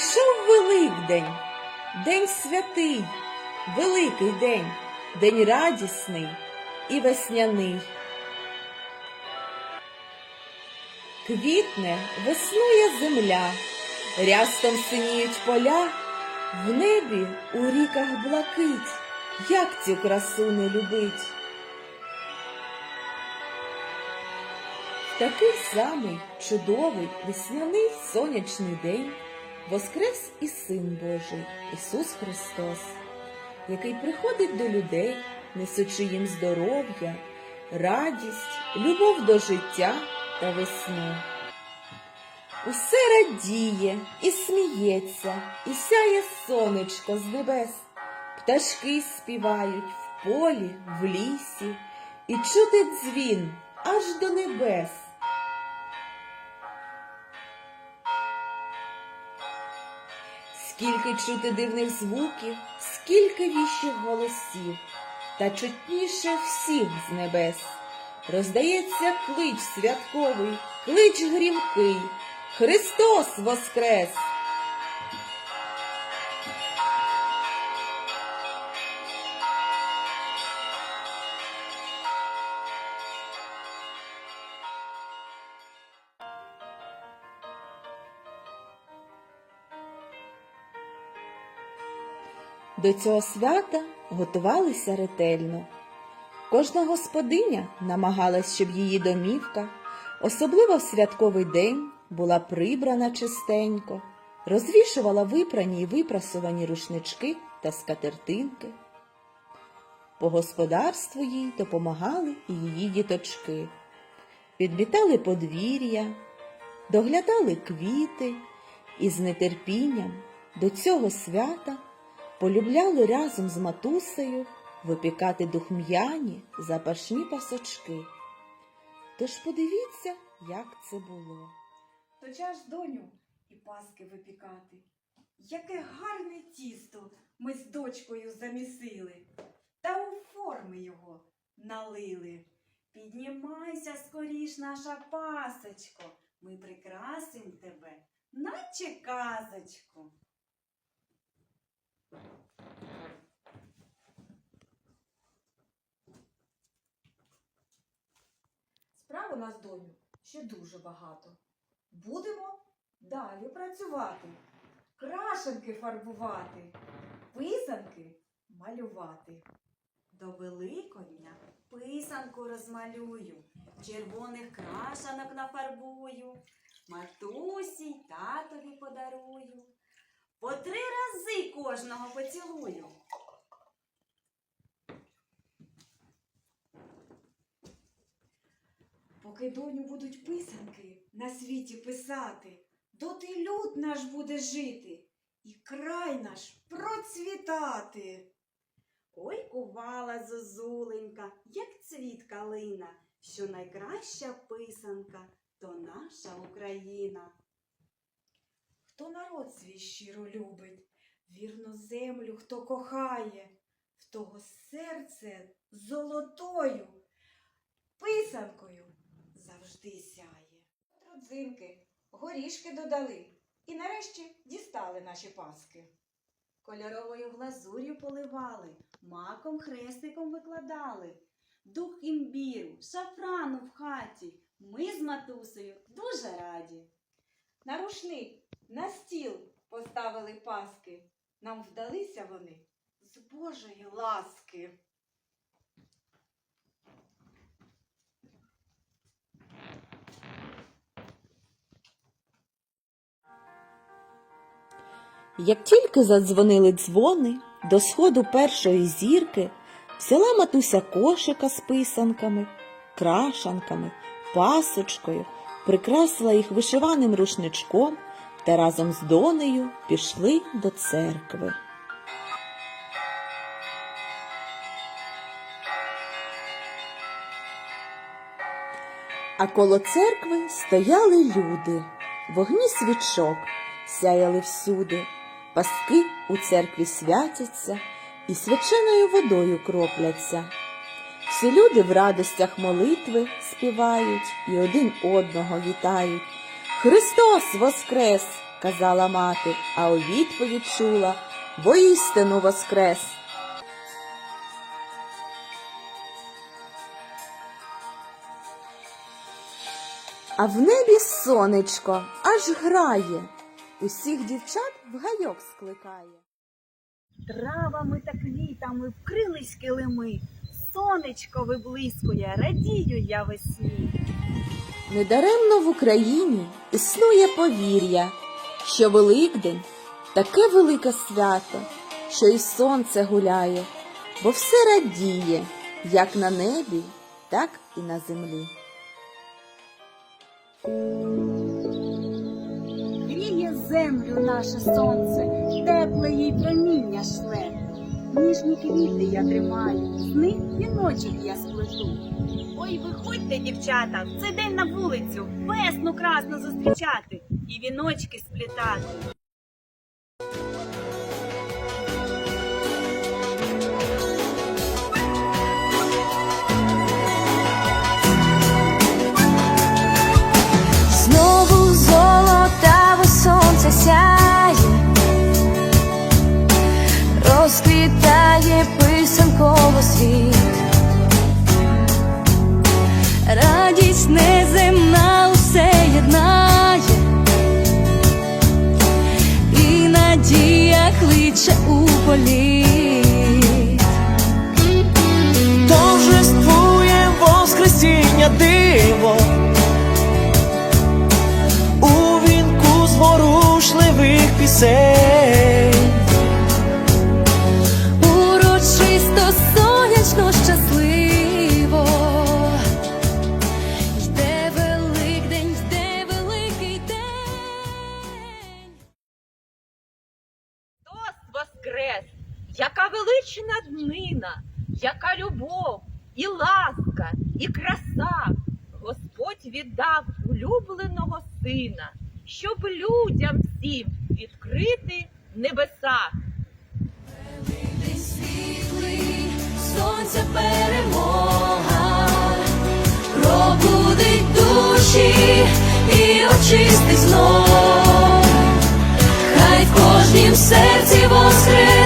Прийшов Великдень, день святий, великий день, день радісний і весняний. Квітне, веснує земля, рястом синіють поля, в небі у ріках блакить, як цю красу не любить. Такий самий чудовий весняний сонячний день воскрес і Син Божий Ісус Христос, який приходить до людей, несучи їм здоров'я, радість, любов до життя та весну. Усе радіє і сміється, і сяє сонечко з небес, пташки співають в полі, в лісі, і чути дзвін аж до небес. Скільки чути дивних звуків, скільки віщих голосів, та чутніше всіх з небес. Роздається клич святковий, клич грімкий, Христос воскрес! До цього свята готувалися ретельно. Кожна господиня намагалась, щоб її домівка, особливо в святковий день, була прибрана чистенько, розвішувала випрані й випрасувані рушнички та скатертинки. По господарству їй допомагали і її діточки, підмітали подвір'я, доглядали квіти і з нетерпінням до цього свята полюбляли разом з матусею випікати духм'яні запашні пасочки. Тож подивіться, як це було. То час, доню, і паски випікати. Яке гарне тісто ми з дочкою замісили, та у форми його налили. Піднімайся скоріш, наша пасочко, ми прикрасим тебе, наче казочку. Справ у нас, доню, ще дуже багато. Будемо далі працювати, крашенки фарбувати, писанки малювати. До Великодня писанку розмалюю, червоних крашанок нафарбую, матусі й татові подарую. По три рази кожного поцілую. Поки доню будуть писанки на світі писати, доти люд наш буде жити, і край наш процвітати. Ой, кувала зозуленька, як цвіт калина, що найкраща писанка то наша Україна. Хто народ свій щиро любить, вірно землю, хто кохає, в того серце золотою писанкою завжди сяє. Родзинки, горішки додали і нарешті дістали наші паски. Кольоровою глазур'ю поливали, маком хрестиком викладали. Дух імбіру, шафрану в хаті. Ми з матусею дуже раді. На рушник, на стіл поставили паски. Нам вдалися вони з Божої ласки. Як тільки задзвонили дзвони, до сходу першої зірки взяла матуся кошика з писанками, крашанками, пасочкою, прикрасила їх вишиваним рушничком та разом з донею пішли до церкви. А коло церкви стояли люди, вогні свічок сяяли всюди, паски у церкві святяться і свяченою водою кропляться. Всі люди в радостях молитви співають і один одного вітають. Христос воскрес! казала мати, а у відповідь чула воістину воскрес. А в небі сонечко аж грає, усіх дівчат в гайок скликає. Травами та квітами вкрились килими, сонечко виблискує, радію я весні. Недаремно в Україні існує повір'я, що Великдень таке велике свято, що і сонце гуляє, бо все радіє, як на небі, так і на землі. Гріє землю наше сонце, тепле їй проміння шле. Ніжні квіти я тримаю, сни віночок я сплету. Ой, виходьте, дівчата, в цей день на вулицю, весну красну зустрічати і віночки сплітати. Світ. Радість неземна усе єднає, і надія кличе у політ. торжествує Воскресіння диво у вінку зворушливих пісень. Воскрес! Яка велична днина, яка любов, і ласка, і краса! Господь віддав улюбленого сина, щоб людям всім відкрити небеса. Великдень світлий, сонця перемога, пробудить душі і очистить знов. В серці воскресає віра в Бога.